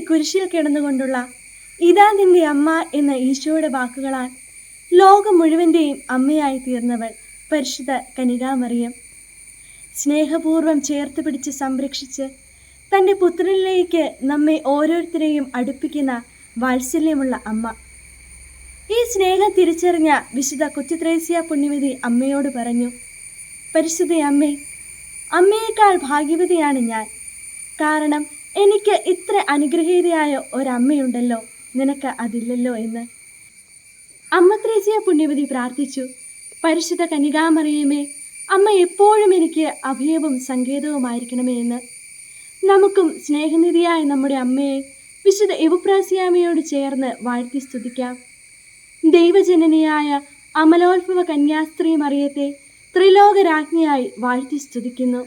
കുരിശിൽ കിടന്നുകൊണ്ടുള്ള ഇതാ നിന്റെ അമ്മ എന്ന ഈശോയുടെ വാക്കുകളാൽ ലോകം മുഴുവന്റെയും അമ്മയായി തീർന്നവൾ പരിശുദ്ധ കനികാമറിയം. സ്നേഹപൂർവം ചേർത്ത് പിടിച്ച് സംരക്ഷിച്ച് തന്റെ പുത്രനിലേക്ക് നമ്മെ ഓരോരുത്തരെയും അടുപ്പിക്കുന്ന വാത്സല്യമുള്ള അമ്മ. ഈ സ്നേഹം തിരിച്ചറിഞ്ഞ വിശുദ്ധ കുത്തിത്രേസ്യ പുണ്യവതി അമ്മയോട് പറഞ്ഞു പരിശുദ്ധ അമ്മേ അമ്മയേക്കാൾ ഭാഗ്യവതിയാണ് ഞാൻ. കാരണം എനിക്ക് ഇത്ര അനുഗ്രഹീതയായ ഒരമ്മയുണ്ടല്ലോ. നിനക്ക് അതില്ലല്ലോ എന്ന്. അമ്മ ത്രേസ്യ പുണ്യവതി പ്രാർത്ഥിച്ചു. പരിശുദ്ധ കനികാമറിയമേ അമ്മ എപ്പോഴും എനിക്ക് അഭയവും സങ്കേതവുമായിരിക്കണമേ എന്ന്. നമുക്കും സ്നേഹനിധിയായ നമ്മുടെ അമ്മയെ വിശുദ്ധ എവുപ്രാസിയാമയോട് ചേർന്ന് വാഴ്ത്തി സ്തുതിക്കാം. ദൈവജനനിയായ അമലോത്ഭവ കന്യാസ്ത്രീ മറിയത്തെ ത്രിലോകരാജ്ഞിയായി വാഴ്ത്തി സ്തുതിക്കുന്നു.